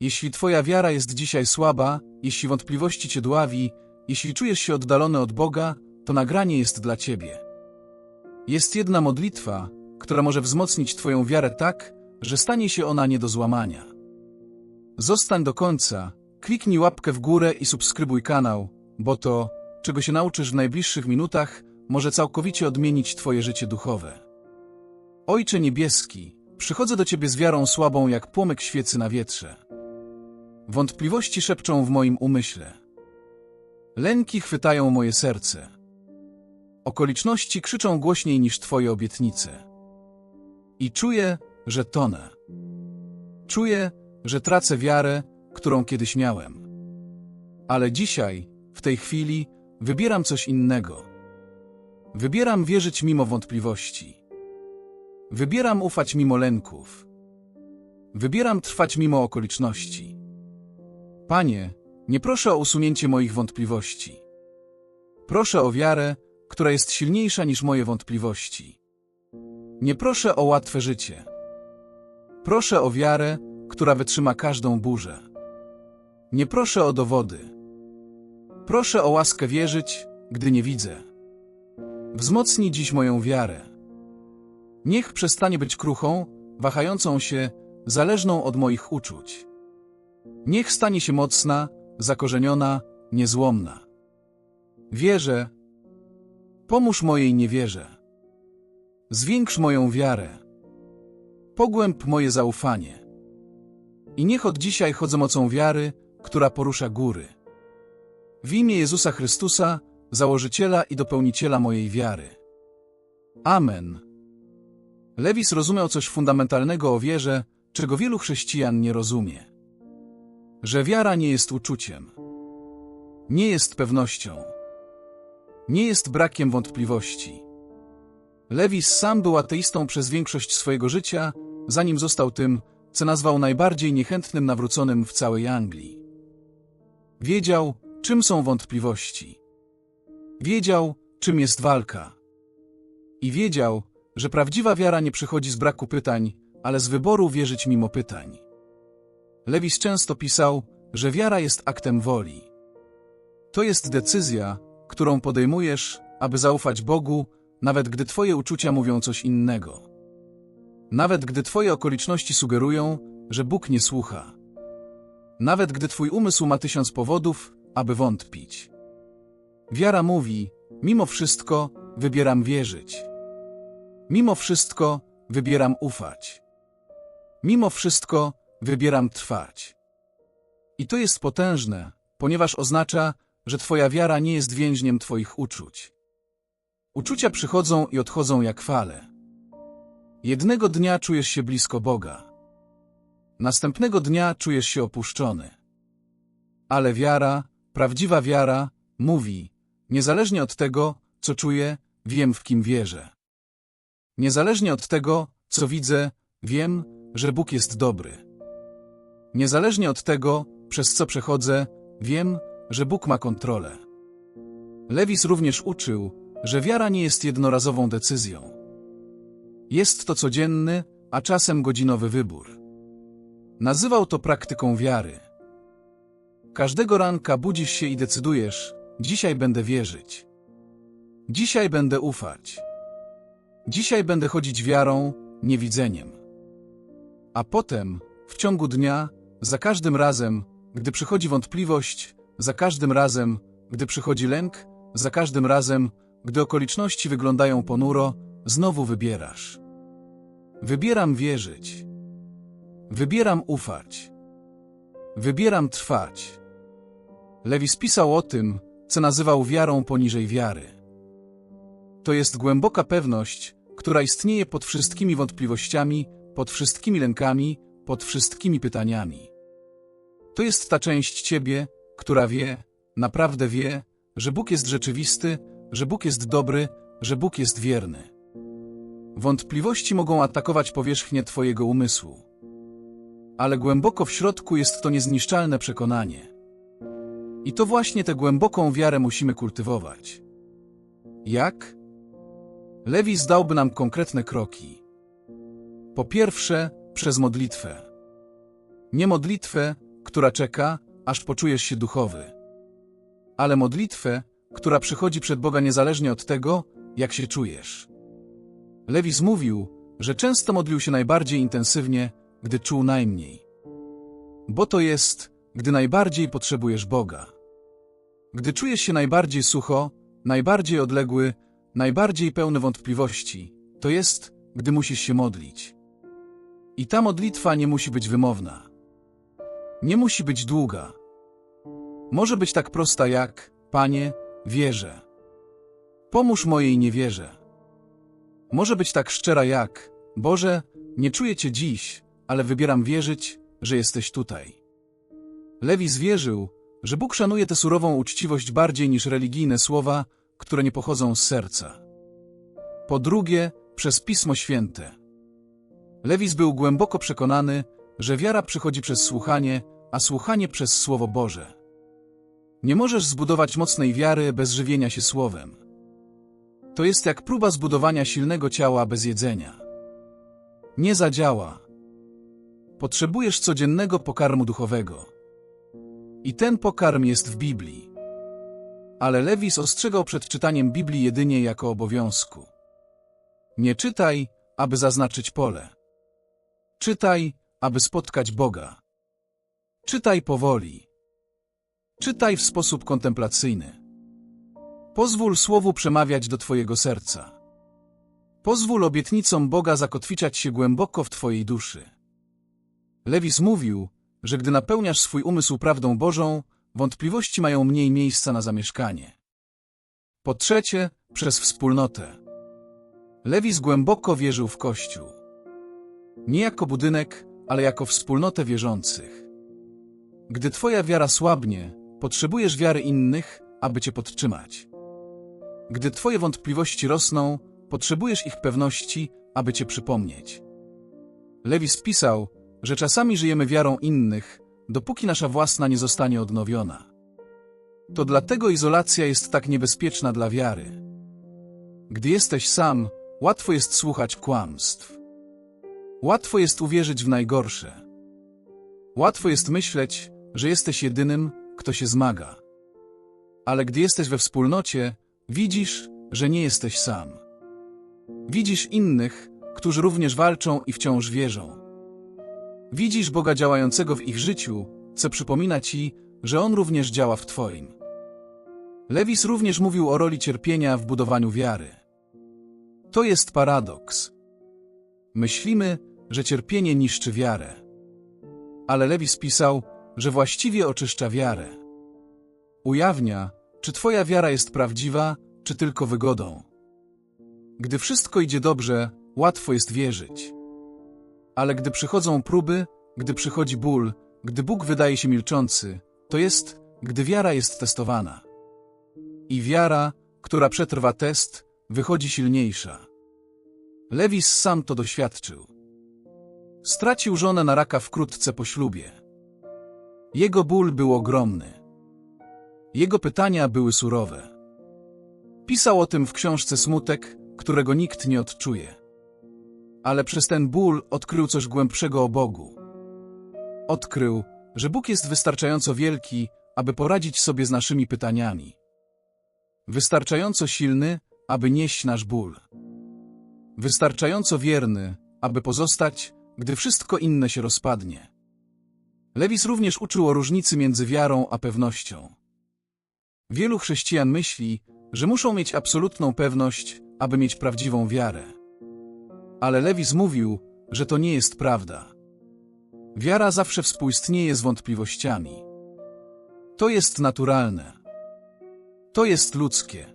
Jeśli twoja wiara jest dzisiaj słaba, jeśli wątpliwości cię dławi, jeśli czujesz się oddalony od Boga, to nagranie jest dla ciebie. Jest jedna modlitwa, która może wzmocnić twoją wiarę tak, że stanie się ona nie do złamania. Zostań do końca, kliknij łapkę w górę i subskrybuj kanał, bo to, czego się nauczysz w najbliższych minutach, może całkowicie odmienić twoje życie duchowe. Ojcze Niebieski, przychodzę do Ciebie z wiarą słabą jak płomyk świecy na wietrze. Wątpliwości szepczą w moim umyśle. Lęki chwytają moje serce. Okoliczności krzyczą głośniej niż Twoje obietnice. I czuję, że tonę. Czuję, że tracę wiarę, którą kiedyś miałem. Ale dzisiaj, w tej chwili, wybieram coś innego. Wybieram wierzyć mimo wątpliwości. Wybieram ufać mimo lęków. Wybieram trwać mimo okoliczności. Panie, nie proszę o usunięcie moich wątpliwości. Proszę o wiarę, która jest silniejsza niż moje wątpliwości. Nie proszę o łatwe życie. Proszę o wiarę, która wytrzyma każdą burzę. Nie proszę o dowody. Proszę o łaskę wierzyć, gdy nie widzę. Wzmocnij dziś moją wiarę. Niech przestanie być kruchą, wahającą się, zależną od moich uczuć. Niech stanie się mocna, zakorzeniona, niezłomna. Wierzę. Pomóż mojej niewierze. Zwiększ moją wiarę. Pogłęb moje zaufanie. I niech od dzisiaj chodzę mocą wiary, która porusza góry. W imię Jezusa Chrystusa, założyciela i dopełniciela mojej wiary. Amen. Lewis rozumiał coś fundamentalnego o wierze, czego wielu chrześcijan nie rozumie. Że wiara nie jest uczuciem. Nie jest pewnością. Nie jest brakiem wątpliwości. Lewis sam był ateistą przez większość swojego życia, zanim został tym, co nazwał najbardziej niechętnym nawróconym w całej Anglii. Wiedział, czym są wątpliwości. Wiedział, czym jest walka. I wiedział, że prawdziwa wiara nie przychodzi z braku pytań, ale z wyboru wierzyć mimo pytań. Lewis często pisał, że wiara jest aktem woli. To jest decyzja, którą podejmujesz, aby zaufać Bogu, nawet gdy Twoje uczucia mówią coś innego. Nawet gdy Twoje okoliczności sugerują, że Bóg nie słucha. Nawet gdy Twój umysł ma tysiąc powodów, aby wątpić. Wiara mówi, mimo wszystko, wybieram wierzyć. Mimo wszystko, wybieram ufać. Mimo wszystko, wybieram trwać. I to jest potężne, ponieważ oznacza, że Twoja wiara nie jest więźniem Twoich uczuć. Uczucia przychodzą i odchodzą jak fale. Jednego dnia czujesz się blisko Boga. Następnego dnia czujesz się opuszczony. Ale wiara, prawdziwa wiara, mówi, niezależnie od tego, co czuję, wiem w kim wierzę. Niezależnie od tego, co widzę, wiem, że Bóg jest dobry. Niezależnie od tego, przez co przechodzę, wiem, że Bóg ma kontrolę. Lewis również uczył, że wiara nie jest jednorazową decyzją. Jest to codzienny, a czasem godzinowy wybór. Nazywał to praktyką wiary. Każdego ranka budzisz się i decydujesz, dzisiaj będę wierzyć. Dzisiaj będę ufać. Dzisiaj będę chodzić wiarą, nie widzeniem. A potem, w ciągu dnia, za każdym razem, gdy przychodzi wątpliwość, za każdym razem, gdy przychodzi lęk, za każdym razem, gdy okoliczności wyglądają ponuro, znowu wybierasz. Wybieram wierzyć. Wybieram ufać. Wybieram trwać. Lewis pisał o tym, co nazywał wiarą poniżej wiary. To jest głęboka pewność, która istnieje pod wszystkimi wątpliwościami, pod wszystkimi lękami, pod wszystkimi pytaniami. To jest ta część Ciebie, która wie, naprawdę wie, że Bóg jest rzeczywisty, że Bóg jest dobry, że Bóg jest wierny. Wątpliwości mogą atakować powierzchnię Twojego umysłu. Ale głęboko w środku jest to niezniszczalne przekonanie. I to właśnie tę głęboką wiarę musimy kultywować. Jak? Lewis dałby nam konkretne kroki. Po pierwsze, przez modlitwę. Nie modlitwę, która czeka, aż poczujesz się duchowy. Ale modlitwę, która przychodzi przed Boga niezależnie od tego, jak się czujesz. Lewis mówił, że często modlił się najbardziej intensywnie, gdy czuł najmniej. Bo to jest, gdy najbardziej potrzebujesz Boga. Gdy czujesz się najbardziej sucho, najbardziej odległy, najbardziej pełny wątpliwości, to jest, gdy musisz się modlić. I ta modlitwa nie musi być wymowna. Nie musi być długa. Może być tak prosta jak, Panie, wierzę. Pomóż mojej niewierze. Może być tak szczera jak, Boże, nie czuję Cię dziś, ale wybieram wierzyć, że jesteś tutaj. Lewis wierzył, że Bóg szanuje tę surową uczciwość bardziej niż religijne słowa, które nie pochodzą z serca. Po drugie, przez Pismo Święte. Lewis był głęboko przekonany, że wiara przychodzi przez słuchanie, a słuchanie przez Słowo Boże. Nie możesz zbudować mocnej wiary bez żywienia się Słowem. To jest jak próba zbudowania silnego ciała bez jedzenia. Nie zadziała. Potrzebujesz codziennego pokarmu duchowego. I ten pokarm jest w Biblii. Ale Lewis ostrzegał przed czytaniem Biblii jedynie jako obowiązku. Nie czytaj, aby zaznaczyć pole. Czytaj, aby spotkać Boga. Czytaj powoli. Czytaj w sposób kontemplacyjny. Pozwól Słowu przemawiać do Twojego serca. Pozwól obietnicom Boga zakotwiczać się głęboko w Twojej duszy. Lewis mówił, że gdy napełniasz swój umysł prawdą Bożą, wątpliwości mają mniej miejsca na zamieszkanie. Po trzecie, przez wspólnotę. Lewis głęboko wierzył w Kościół. Nie jako budynek, ale jako wspólnotę wierzących. Gdy Twoja wiara słabnie, potrzebujesz wiary innych, aby Cię podtrzymać. Gdy Twoje wątpliwości rosną, potrzebujesz ich pewności, aby Cię przypomnieć. Lewis pisał, że czasami żyjemy wiarą innych, dopóki nasza własna nie zostanie odnowiona. To dlatego izolacja jest tak niebezpieczna dla wiary. Gdy jesteś sam, łatwo jest słuchać kłamstw. Łatwo jest uwierzyć w najgorsze. Łatwo jest myśleć, że jesteś jedynym, kto się zmaga. Ale gdy jesteś we wspólnocie, widzisz, że nie jesteś sam. Widzisz innych, którzy również walczą i wciąż wierzą. Widzisz Boga działającego w ich życiu, co przypomina ci, że On również działa w Twoim. Lewis również mówił o roli cierpienia w budowaniu wiary. To jest paradoks. Myślimy, że cierpienie niszczy wiarę. Ale Lewis pisał, że właściwie oczyszcza wiarę. Ujawnia, czy Twoja wiara jest prawdziwa, czy tylko wygodą. Gdy wszystko idzie dobrze, łatwo jest wierzyć. Ale gdy przychodzą próby, gdy przychodzi ból, gdy Bóg wydaje się milczący, to jest, gdy wiara jest testowana. I wiara, która przetrwa test, wychodzi silniejsza. Lewis sam to doświadczył. Stracił żonę na raka wkrótce po ślubie. Jego ból był ogromny. Jego pytania były surowe. Pisał o tym w książce Smutek, którego nikt nie odczuje. Ale przez ten ból odkrył coś głębszego o Bogu. Odkrył, że Bóg jest wystarczająco wielki, aby poradzić sobie z naszymi pytaniami. Wystarczająco silny, aby nieść nasz ból. Wystarczająco wierny, aby pozostać, gdy wszystko inne się rozpadnie. Lewis również uczył o różnicy między wiarą a pewnością. Wielu chrześcijan myśli, że muszą mieć absolutną pewność, aby mieć prawdziwą wiarę. Ale Lewis mówił, że to nie jest prawda. Wiara zawsze współistnieje z wątpliwościami. To jest naturalne. To jest ludzkie.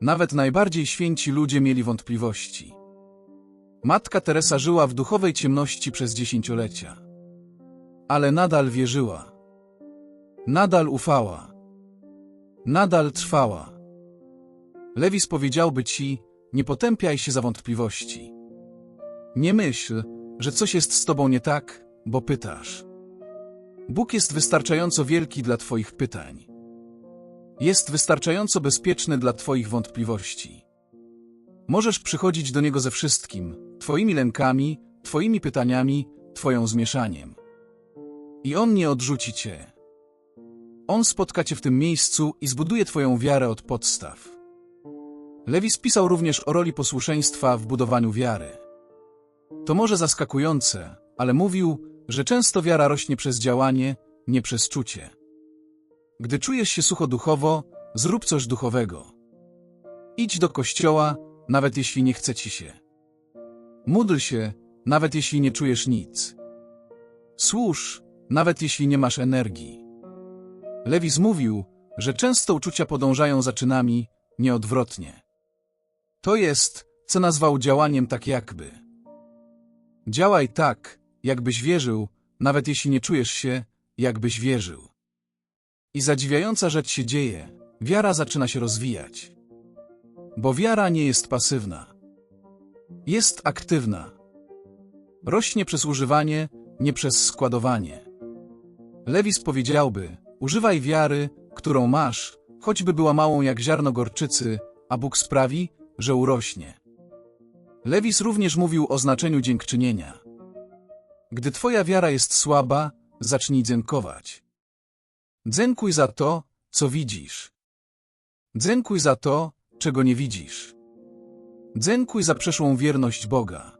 Nawet najbardziej święci ludzie mieli wątpliwości. Matka Teresa żyła w duchowej ciemności przez dziesięciolecia. Ale nadal wierzyła. Nadal ufała. Nadal trwała. Lewis powiedziałby ci, nie potępiaj się za wątpliwości. Nie myśl, że coś jest z tobą nie tak, bo pytasz. Bóg jest wystarczająco wielki dla twoich pytań. Jest wystarczająco bezpieczny dla twoich wątpliwości. Możesz przychodzić do Niego ze wszystkim, twoimi lękami, twoimi pytaniami, twoją zmieszaniem. I On nie odrzuci cię. On spotka cię w tym miejscu i zbuduje twoją wiarę od podstaw. Lewis pisał również o roli posłuszeństwa w budowaniu wiary. To może zaskakujące, ale mówił, że często wiara rośnie przez działanie, nie przez czucie. Gdy czujesz się sucho duchowo, zrób coś duchowego. Idź do kościoła, nawet jeśli nie chce ci się. Módl się, nawet jeśli nie czujesz nic. Służ, nawet jeśli nie masz energii. Lewis mówił, że często uczucia podążają za czynami, nie odwrotnie. To jest, co nazwał działaniem tak jakby. Działaj tak, jakbyś wierzył, nawet jeśli nie czujesz się, jakbyś wierzył. I zadziwiająca rzecz się dzieje, wiara zaczyna się rozwijać. Bo wiara nie jest pasywna. Jest aktywna. Rośnie przez używanie, nie przez składowanie. Lewis powiedziałby, używaj wiary, którą masz, choćby była małą jak ziarno gorczycy, a Bóg sprawi, że urośnie. Lewis również mówił o znaczeniu dziękczynienia. Gdy twoja wiara jest słaba, zacznij dziękować. Dziękuj za to, co widzisz. Dziękuj za to, czego nie widzisz. Dziękuj za przeszłą wierność Boga.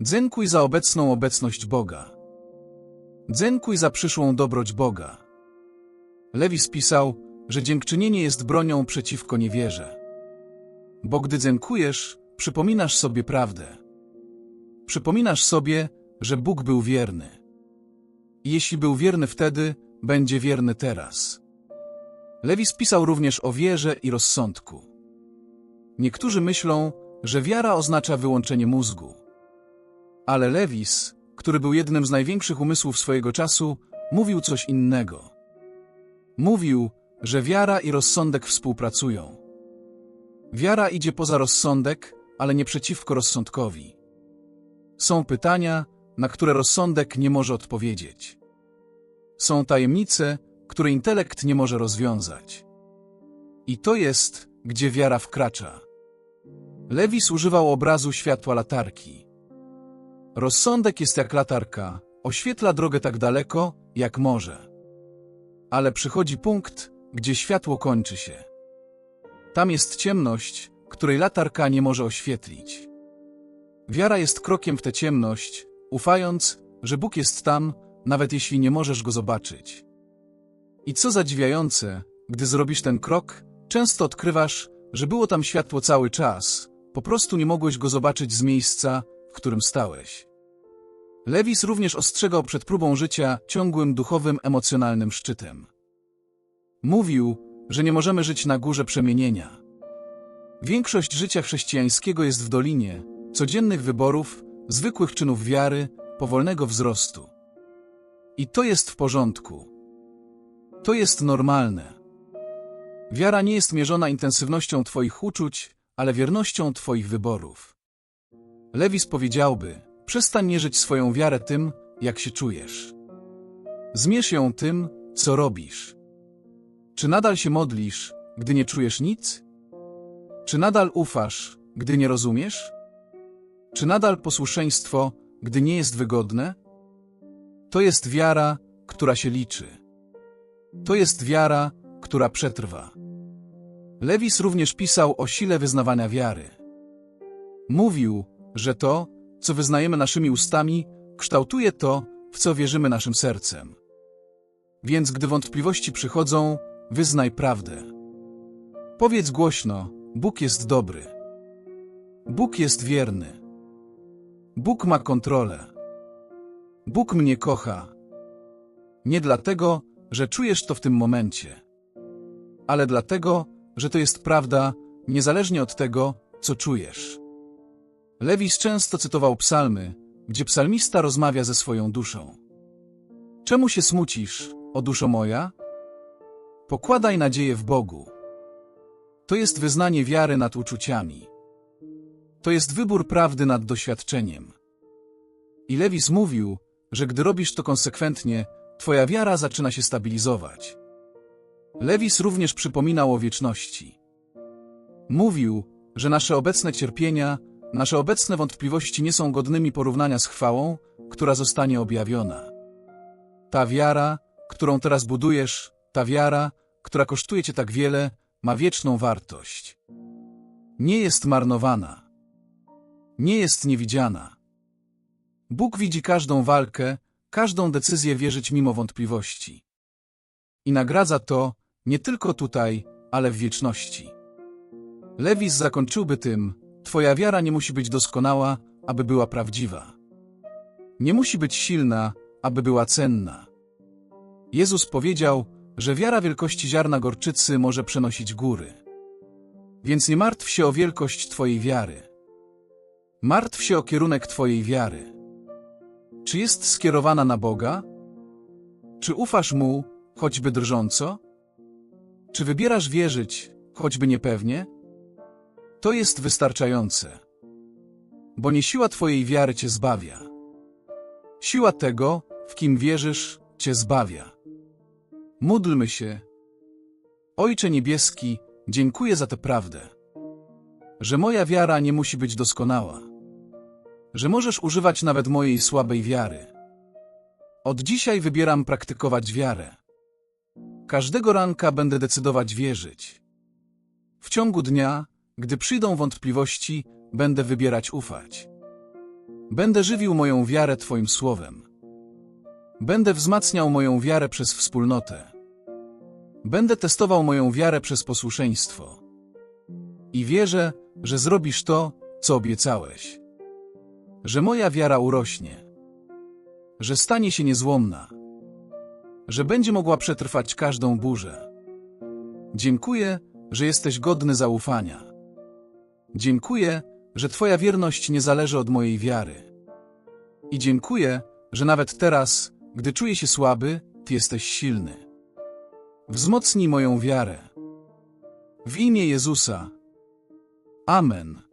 Dziękuj za obecną obecność Boga. Dziękuj za przyszłą dobroć Boga. Lewis pisał, że dziękczynienie jest bronią przeciwko niewierze. Bo gdy dziękujesz, przypominasz sobie prawdę. Przypominasz sobie, że Bóg był wierny. I jeśli był wierny wtedy, będzie wierny teraz. Lewis pisał również o wierze i rozsądku. Niektórzy myślą, że wiara oznacza wyłączenie mózgu. Ale Lewis, który był jednym z największych umysłów swojego czasu, mówił coś innego. Mówił, że wiara i rozsądek współpracują. Wiara idzie poza rozsądek, ale nie przeciwko rozsądkowi. Są pytania, na które rozsądek nie może odpowiedzieć. Są tajemnice, które intelekt nie może rozwiązać. I to jest, gdzie wiara wkracza. Lewis używał obrazu światła latarki. Rozsądek jest jak latarka, oświetla drogę tak daleko, jak może. Ale przychodzi punkt, gdzie światło kończy się. Tam jest ciemność, której latarka nie może oświetlić. Wiara jest krokiem w tę ciemność, ufając, że Bóg jest tam, nawet jeśli nie możesz go zobaczyć. I co zadziwiające, gdy zrobisz ten krok, często odkrywasz, że było tam światło cały czas, po prostu nie mogłeś go zobaczyć z miejsca, w którym stałeś. Lewis również ostrzegał przed próbą życia ciągłym duchowym, emocjonalnym szczytem. Mówił, że nie możemy żyć na górze przemienienia. Większość życia chrześcijańskiego jest w dolinie, codziennych wyborów, zwykłych czynów wiary, powolnego wzrostu. I to jest w porządku. To jest normalne. Wiara nie jest mierzona intensywnością Twoich uczuć, ale wiernością Twoich wyborów. Lewis powiedziałby, przestań mierzyć swoją wiarę tym, jak się czujesz. Zmierz ją tym, co robisz. Czy nadal się modlisz, gdy nie czujesz nic? Czy nadal ufasz, gdy nie rozumiesz? Czy nadal posłuszeństwo, gdy nie jest wygodne? To jest wiara, która się liczy. To jest wiara, która przetrwa. Lewis również pisał o sile wyznawania wiary. Mówił, że to, co wyznajemy naszymi ustami, kształtuje to, w co wierzymy naszym sercem. Więc gdy wątpliwości przychodzą, wyznaj prawdę. Powiedz głośno, Bóg jest dobry. Bóg jest wierny. Bóg ma kontrolę. Bóg mnie kocha. Nie dlatego, że czujesz to w tym momencie, ale dlatego, że to jest prawda, niezależnie od tego, co czujesz. Lewis często cytował psalmy, gdzie psalmista rozmawia ze swoją duszą. Czemu się smucisz, o duszo moja? Pokładaj nadzieję w Bogu. To jest wyznanie wiary nad uczuciami. To jest wybór prawdy nad doświadczeniem. I Lewis mówił, że gdy robisz to konsekwentnie, twoja wiara zaczyna się stabilizować. Lewis również przypominał o wieczności. Mówił, że nasze obecne cierpienia, nasze obecne wątpliwości nie są godnymi porównania z chwałą, która zostanie objawiona. Ta wiara, którą teraz budujesz, ta wiara, która kosztuje cię tak wiele, ma wieczną wartość. Nie jest marnowana. Nie jest niewidziana. Bóg widzi każdą walkę, każdą decyzję wierzyć mimo wątpliwości. I nagradza to nie tylko tutaj, ale w wieczności. Lewis zakończyłby tym, Twoja wiara nie musi być doskonała, aby była prawdziwa. Nie musi być silna, aby była cenna. Jezus powiedział, że wiara wielkości ziarna gorczycy może przenosić góry. Więc nie martw się o wielkość Twojej wiary. Martw się o kierunek Twojej wiary. Czy jest skierowana na Boga? Czy ufasz Mu, choćby drżąco? Czy wybierasz wierzyć, choćby niepewnie? To jest wystarczające. Bo nie siła Twojej wiary Cię zbawia. Siła tego, w kim wierzysz, Cię zbawia. Módlmy się. Ojcze Niebieski, dziękuję za tę prawdę. Że moja wiara nie musi być doskonała. Że możesz używać nawet mojej słabej wiary. Od dzisiaj wybieram praktykować wiarę. Każdego ranka będę decydować wierzyć. W ciągu dnia, gdy przyjdą wątpliwości, będę wybierać ufać. Będę żywił moją wiarę Twoim słowem. Będę wzmacniał moją wiarę przez wspólnotę. Będę testował moją wiarę przez posłuszeństwo. I wierzę, że zrobisz to, co obiecałeś. Że moja wiara urośnie. Że stanie się niezłomna. Że będzie mogła przetrwać każdą burzę. Dziękuję, że jesteś godny zaufania. Dziękuję, że Twoja wierność nie zależy od mojej wiary. I dziękuję, że nawet teraz, gdy czuję się słaby, Ty jesteś silny. Wzmocnij moją wiarę. W imię Jezusa. Amen.